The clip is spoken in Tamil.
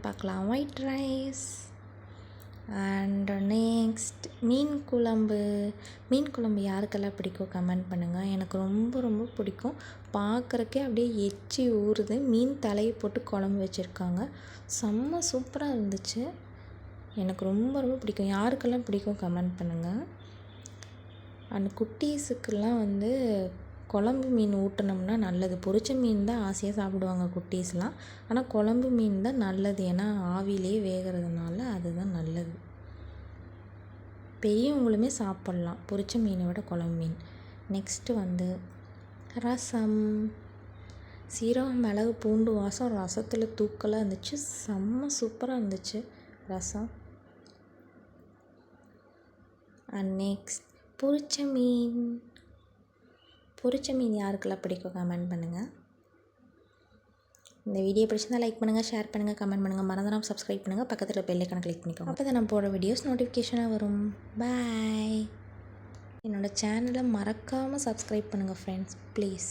பார்க்கலாம். ஒயிட் ரைஸ் அண்ட் நெக்ஸ்ட் மீன் குழம்பு. மீன் குழம்பு யாருக்கெல்லாம் பிடிக்கும்? கமெண்ட் பண்ணுங்கள் எனக்கு ரொம்ப ரொம்ப பிடிக்கும். பார்க்குறக்கே அப்படியே எச்சி ஊறுது. மீன் தலையை போட்டு குழம்பு வச்சுருக்காங்க. செம்ம சூப்பராக இருந்துச்சு. எனக்கு ரொம்ப ரொம்ப பிடிக்கும். யாருக்கெல்லாம் பிடிக்கும்? கமெண்ட் பண்ணுங்கள் அண்ட் குட்டீஸுக்கெல்லாம் வந்து குழம்பு மீன் ஊட்டினோம்னா நல்லது. பொரித்த மீன் தான் ஆசையாக சாப்பிடுவாங்க குட்டீஸ்லாம். ஆனால் குழம்பு மீன் தான் நல்லது. ஏன்னா ஆவிலே வேகிறதுனால அதுதான் நல்லது. பெரியவங்களுமே சாப்பிட்லாம். பொரித்த மீனை விட குழம்பு மீன். நெக்ஸ்ட்டு வந்து ரசம். சீரகம் மிளகு பூண்டு வாசம் ரசத்தில் தூக்கலாக இருந்துச்சு. செம்ம சூப்பராக இருந்துச்சு ரசம். அண்ட் நெக்ஸ்ட் பொரிச்ச மீன். பொரிச்ச மீன் யாருக்கெல்லாம் பிடிக்கும் கமெண்ட் பண்ணுங்கள் இந்த வீடியோ பிடிச்சிருந்தால் லைக் பண்ணுங்கள் ஷேர் பண்ணுங்கள் கமெண்ட் பண்ணுங்கள் மறந்துடாம சப்ஸ்கிரைப் பண்ணுங்கள் பக்கத்தில் பெல்லைக்கான கிளிக் பண்ணிக்கோங்க. அப்போ தான் நான் போடுற வீடியோஸ் நோட்டிஃபிகேஷனாக வரும். பாய் என்னோடய சேனலை மறக்காமல் சப்ஸ்கிரைப் பண்ணுங்கள் ஃப்ரெண்ட்ஸ் ப்ளீஸ்